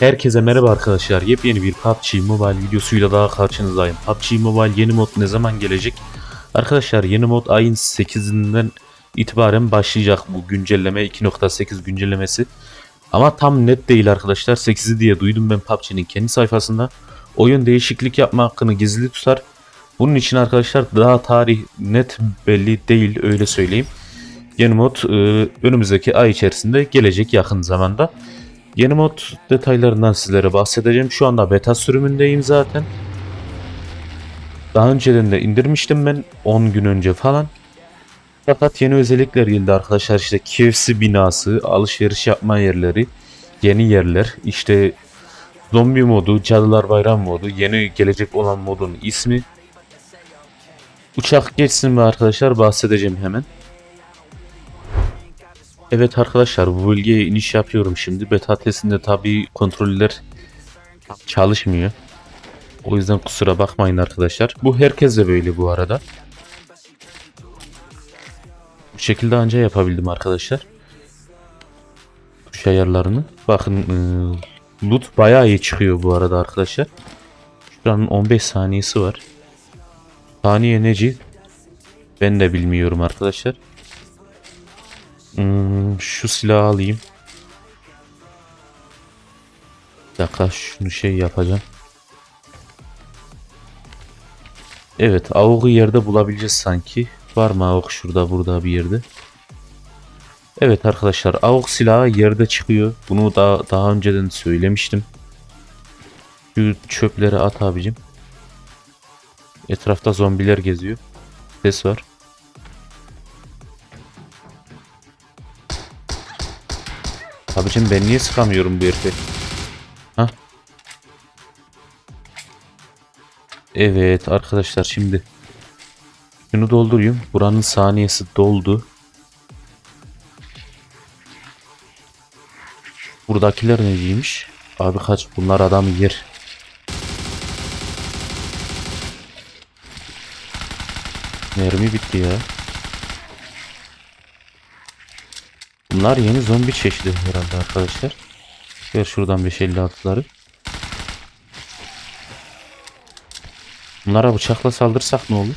Herkese merhaba arkadaşlar. Yepyeni bir PUBG Mobile videosuyla daha karşınızdayım. PUBG Mobile yeni mod ne zaman gelecek? Arkadaşlar yeni mod ayın 8'inden itibaren başlayacak bu güncelleme 2.8 güncellemesi. Ama tam net değil arkadaşlar. 8'i diye duydum ben PUBG'nin kendi sayfasında. Oyun değişiklik yapma hakkını gizli tutar. Bunun için arkadaşlar daha tarih net belli değil öyle söyleyeyim. Yeni mod e, önümüzdeki ay içerisinde gelecek yakın zamanda. Yeni mod detaylarından sizlere bahsedeceğim. Şu anda beta sürümündeyim zaten. Daha önceden de indirmiştim ben 10 gün önce falan. Fakat yeni özellikler geldi arkadaşlar. İşte KFC binası, alışveriş yapma yerleri, yeni yerler, işte zombi modu, cadılar bayram modu, yeni gelecek olan modun ismi. Uçak geçsin mi arkadaşlar bahsedeceğim hemen. Evet arkadaşlar bu bölgeye iniş yapıyorum şimdi. Beta testinde tabi kontroller çalışmıyor. O yüzden kusura bakmayın arkadaşlar. Bu herkes de böyle bu arada. Bu şekilde anca yapabildim arkadaşlar. Tuş ayarlarını. Bakın ıı, loot bayağı iyi çıkıyor bu arada arkadaşlar. Şuranın 15 saniyesi var. Saniye neci? Ben de bilmiyorum arkadaşlar. Hmm, şu silahı alayım. Bir dakika şunu şey yapacağım. Evet avuğu yerde bulabileceğiz sanki. Var mı avuk şurada burada bir yerde? Evet arkadaşlar avuk silahı yerde çıkıyor. Bunu da daha önceden söylemiştim. Şu çöpleri at abicim. Etrafta zombiler geziyor. Ses var. Abicim ben niye sıkamıyorum bu herife? Ha? Evet arkadaşlar şimdi şunu doldurayım. Buranın saniyesi doldu. Buradakiler ne diymiş? Abi kaç bunlar adamı yer. Mermi bitti ya. Bunlar yeni zombi çeşidi herhalde arkadaşlar. Ver şuradan 556'ları. Bunlara bıçakla saldırsak ne olur?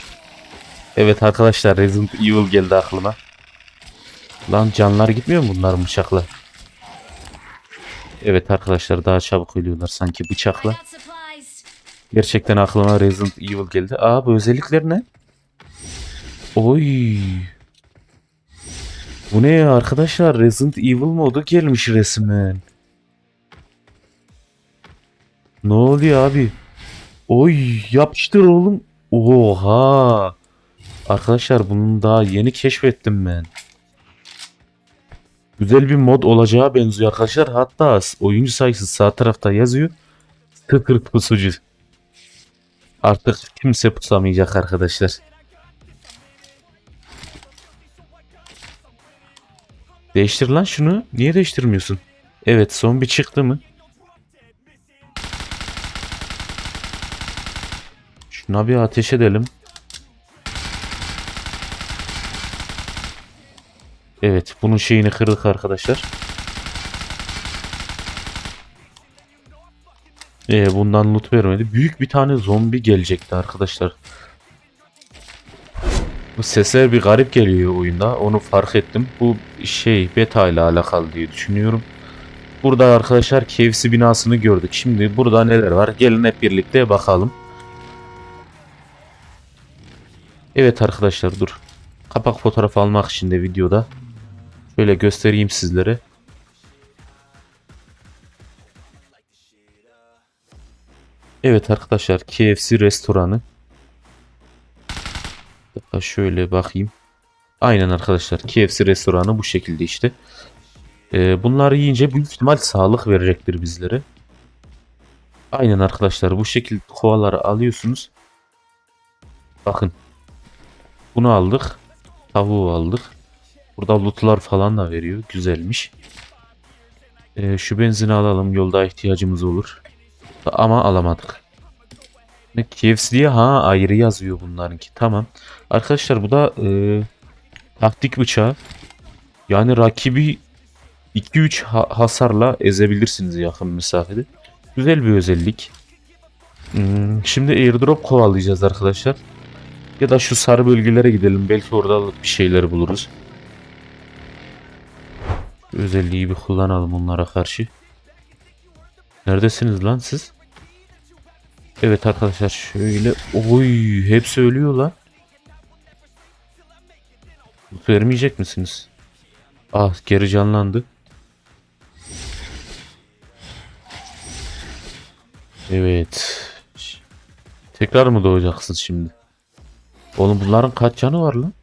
Evet arkadaşlar Resident Evil geldi aklıma. Lan canlar gitmiyor mu bunların bıçakla? Evet arkadaşlar daha çabuk ölüyorlar sanki bıçakla. Gerçekten aklıma Resident Evil geldi. Aa bu özellikler ne? Oy. Bu ne arkadaşlar? Resident Evil modu gelmiş resmen. Ne oluyor abi? Oy yapıştır oğlum. Oha. Arkadaşlar bunu daha yeni keşfettim ben. Güzel bir mod olacağı benziyor arkadaşlar. Hatta oyuncu sayısı sağ tarafta yazıyor. Sıfır pusucu. Artık kimse pusamayacak arkadaşlar. Değiştir lan şunu. Niye değiştirmiyorsun? Evet son bir çıktı mı? Şuna bir ateş edelim. Evet bunun şeyini kırdık arkadaşlar. Ee, bundan loot vermedi. Büyük bir tane zombi gelecekti arkadaşlar. Bu sesler bir garip geliyor oyunda. Onu fark ettim. Bu şey beta ile alakalı diye düşünüyorum. Burada arkadaşlar KFC binasını gördük. Şimdi burada neler var? Gelin hep birlikte bakalım. Evet arkadaşlar dur. Kapak fotoğrafı almak için de videoda. Şöyle göstereyim sizlere. Evet arkadaşlar KFC restoranı. Daha şöyle bakayım. Aynen arkadaşlar KFC restoranı bu şekilde işte. Ee, bunları yiyince büyük ihtimal sağlık verecektir bizlere. Aynen arkadaşlar bu şekilde kovaları alıyorsunuz. Bakın. Bunu aldık. Tavuğu aldık. Burada lootlar falan da veriyor. Güzelmiş. Ee, şu benzini alalım. Yolda ihtiyacımız olur. Ama alamadık. KFC ha ayrı yazıyor bunlarınki. Tamam. Arkadaşlar bu da e, taktik bıçağı. Yani rakibi 2-3 ha- hasarla ezebilirsiniz yakın mesafede. Güzel bir özellik. Hmm, şimdi airdrop kovalayacağız arkadaşlar. Ya da şu sarı bölgelere gidelim. Belki orada bir şeyler buluruz. Özelliği bir kullanalım onlara karşı. Neredesiniz lan siz? Evet arkadaşlar şöyle. Oy hepsi ölüyor lan. Vermeyecek misiniz? Ah geri canlandı. Evet. Tekrar mı doğacaksınız şimdi? Oğlum bunların kaç canı var lan?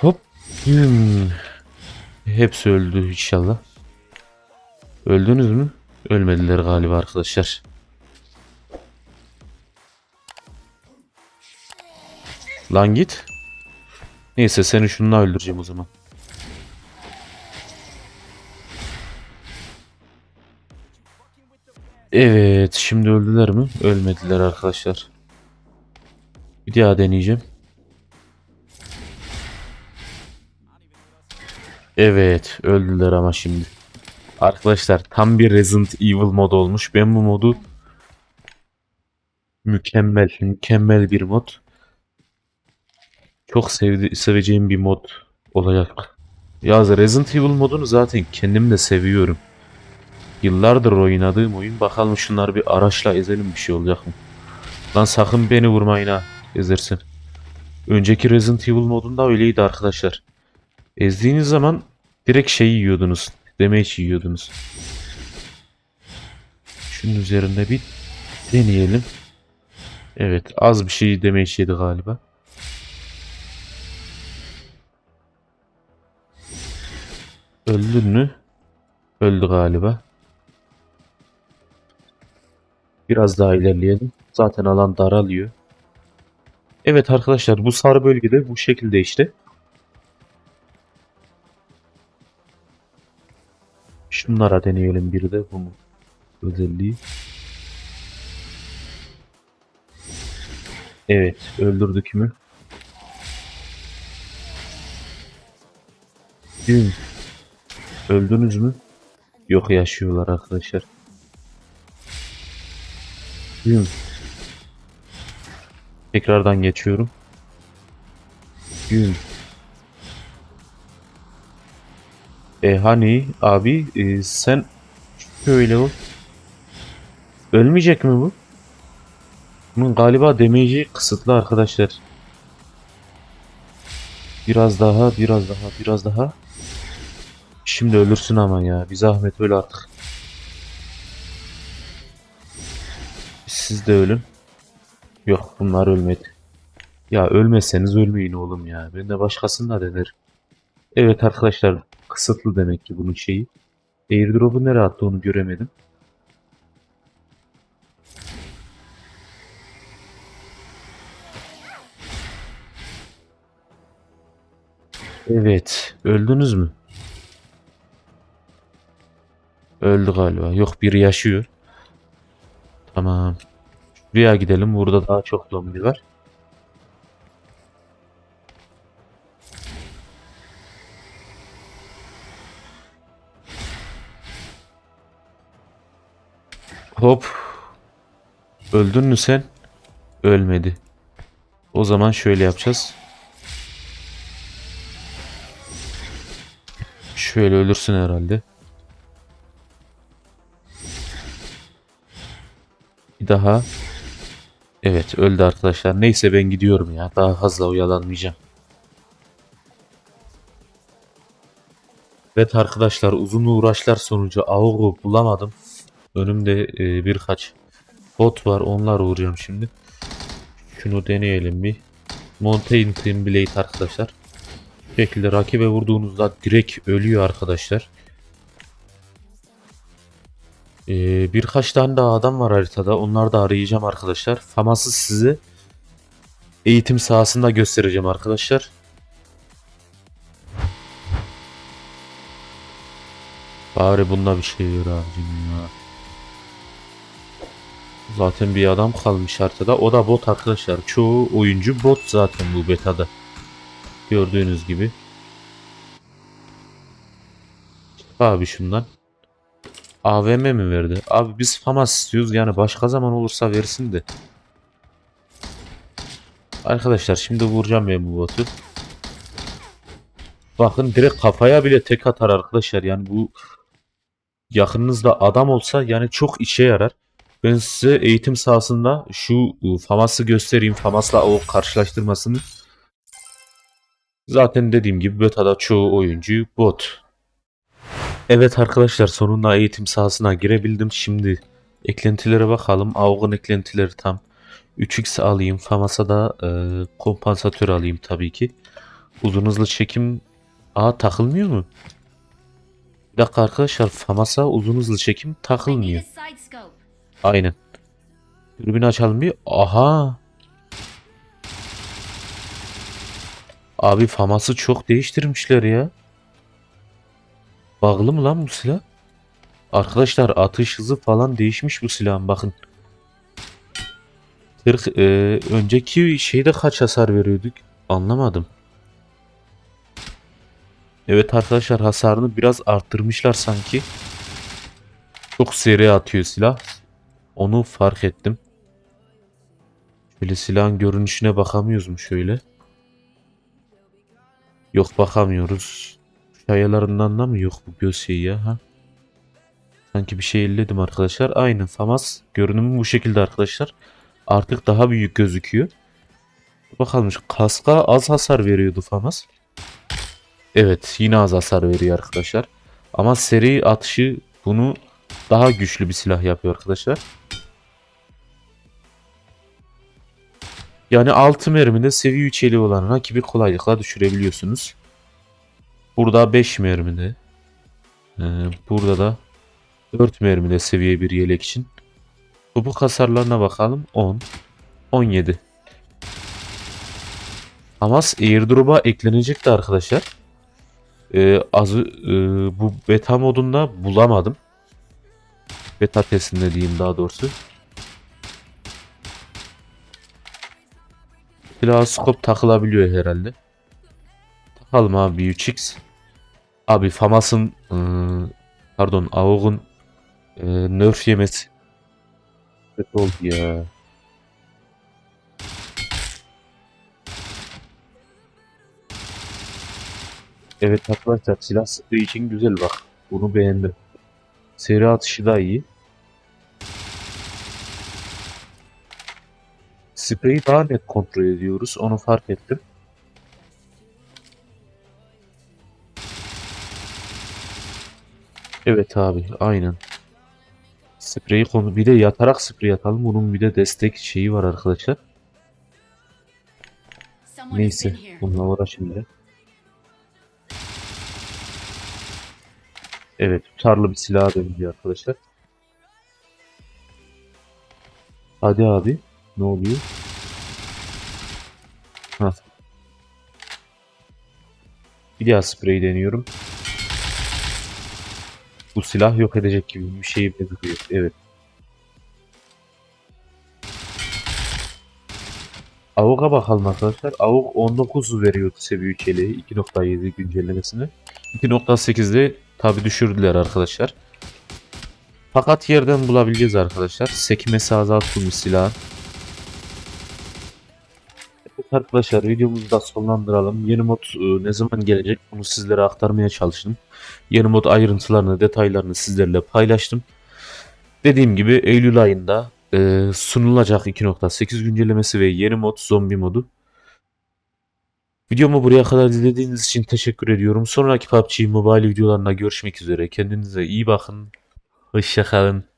Hop. Hmm. Hepsi öldü inşallah. Öldünüz mü? Ölmediler galiba arkadaşlar. Lan git. Neyse seni şununla öldüreceğim o zaman. Evet, şimdi öldüler mi? Ölmediler arkadaşlar. Bir daha deneyeceğim. Evet, öldüler ama şimdi. Arkadaşlar tam bir Resident Evil mod olmuş. Ben bu modu mükemmel, mükemmel bir mod. Çok sevdi, seveceğim bir mod olacak. Ya Resident Evil modunu zaten kendim de seviyorum. Yıllardır oynadığım oyun. Bakalım şunları bir araçla ezelim bir şey olacak mı? Lan sakın beni vurmayın ha. Ezersin. Önceki Resident Evil modunda öyleydi arkadaşlar. Ezdiğiniz zaman direkt şey yiyordunuz. Damage yiyordunuz. Şunun üzerinde bir deneyelim. Evet az bir şey damage yedi galiba. Öldün mü? Öldü galiba. Biraz daha ilerleyelim. Zaten alan daralıyor. Evet arkadaşlar bu sarı bölgede bu şekilde işte. Şunlara deneyelim bir de bu özelliği. Evet öldürdük mü? Gün. Öldünüz mü? Yok yaşıyorlar arkadaşlar. Gün. Tekrardan geçiyorum. Gün. E hani abi e, sen şöyle ol. Ölmeyecek mi bu? Bunun galiba damage'i kısıtlı arkadaşlar. Biraz daha, biraz daha, biraz daha. Şimdi ölürsün ama ya. Bir zahmet öl artık. Siz de ölün. Yok bunlar ölmedi. Ya ölmezseniz ölmeyin oğlum ya. Ben de başkasını da denerim. Evet arkadaşlar kısıtlı demek ki bunun şeyi. Airdrop'u nereye attı onu göremedim. Evet. Öldünüz mü? Öldü galiba. Yok biri yaşıyor. Tamam. Şuraya gidelim. Burada daha çok zombi var. Hop. Öldün mü sen? Ölmedi. O zaman şöyle yapacağız. Şöyle ölürsün herhalde. Bir daha. Evet öldü arkadaşlar. Neyse ben gidiyorum ya. Daha fazla oyalanmayacağım. Evet arkadaşlar uzun uğraşlar sonucu AUG'u bulamadım. Önümde e, birkaç bot var. Onlar uğrayacağım şimdi. Şunu deneyelim bir. Mountain Team Blade arkadaşlar. Bu şekilde rakibe vurduğunuzda direkt ölüyor arkadaşlar. Ee, birkaç tane daha adam var haritada. Onları da arayacağım arkadaşlar. Famas'ı size eğitim sahasında göstereceğim arkadaşlar. Bari bunda bir şey ver abicim ya. Zaten bir adam kalmış haritada. O da bot arkadaşlar. Çoğu oyuncu bot zaten bu betada. Gördüğünüz gibi. Abi şundan. AVM mi verdi? Abi biz FAMAS istiyoruz. Yani başka zaman olursa versin de. Arkadaşlar şimdi vuracağım ben bu botu. Bakın direkt kafaya bile tek atar arkadaşlar. Yani bu yakınınızda adam olsa yani çok işe yarar. Ben size eğitim sahasında şu e, FAMAS'ı göstereyim. FAMAS'la o karşılaştırmasını. Zaten dediğim gibi beta'da çoğu oyuncu bot. Evet arkadaşlar sonunda eğitim sahasına girebildim. Şimdi eklentilere bakalım. AUG'un eklentileri tam. 3x alayım. FAMAS'a da e, kompansatör alayım tabii ki. Uzun hızlı çekim Aa takılmıyor mu? Bir dakika arkadaşlar FAMAS'a uzun hızlı çekim takılmıyor. Aynen. Dürbünü açalım bir. Aha. Abi FAMAS'ı çok değiştirmişler ya. Bağlı mı lan bu silah? Arkadaşlar atış hızı falan değişmiş bu silahın bakın. 40 e, önceki şeyde kaç hasar veriyorduk? Anlamadım. Evet arkadaşlar hasarını biraz arttırmışlar sanki. Çok seri atıyor silah. Onu fark ettim. Şöyle silahın görünüşüne bakamıyoruz mu şöyle? Yok bakamıyoruz. Şayalarından da mı yok bu göz şeyi ya? Ha? Sanki bir şey elledim arkadaşlar. Aynı FAMAS görünümü bu şekilde arkadaşlar. Artık daha büyük gözüküyor. Bakalım şu kaska az hasar veriyordu FAMAS. Evet yine az hasar veriyor arkadaşlar. Ama seri atışı bunu daha güçlü bir silah yapıyor arkadaşlar. Yani 6 mermide seviye 3 eli olan rakibi kolaylıkla düşürebiliyorsunuz. Burada 5 mermide. Ee, burada da 4 mermide seviye 1 yelek için. Topuk hasarlarına bakalım. 10. 17. Hamas airdrop'a eklenecekti arkadaşlar. Ee, azı e, bu beta modunda bulamadım. Beta testinde diyeyim daha doğrusu. Scope takılabiliyor herhalde. Takalım abi 3x. Abi FAMAS'ın ıı, pardon AUG'un ıı, nerf yemesi. Kötü oldu ya. Evet arkadaşlar silah sıktığı için güzel bak. Bunu beğendim. Seri atışı da iyi. Spreyi daha net kontrol ediyoruz. Onu fark ettim. Evet abi aynen. Spreyi konu bir de yatarak sprey atalım. Bunun bir de destek şeyi var arkadaşlar. Neyse bununla uğraşın bile. Evet tutarlı bir silaha benziyor arkadaşlar. Hadi abi ne oluyor? Ha. Bir daha sprey deniyorum. Bu silah yok edecek gibi bir şey benziyor. Evet. AUG'a bakalım arkadaşlar. AUG 19 veriyordu seviye 3 eleği 2.7 güncellemesini. 2.8'de tabi düşürdüler arkadaşlar. Fakat yerden bulabileceğiz arkadaşlar. Sekmesi azaltılmış silahın. Arkadaşlar videomuzu da sonlandıralım. Yeni mod e, ne zaman gelecek bunu sizlere aktarmaya çalıştım. Yeni mod ayrıntılarını, detaylarını sizlerle paylaştım. Dediğim gibi Eylül ayında e, sunulacak 2.8 güncellemesi ve yeni mod zombi modu. Videomu buraya kadar izlediğiniz için teşekkür ediyorum. Sonraki PUBG Mobile videolarında görüşmek üzere. Kendinize iyi bakın. Hoşçakalın.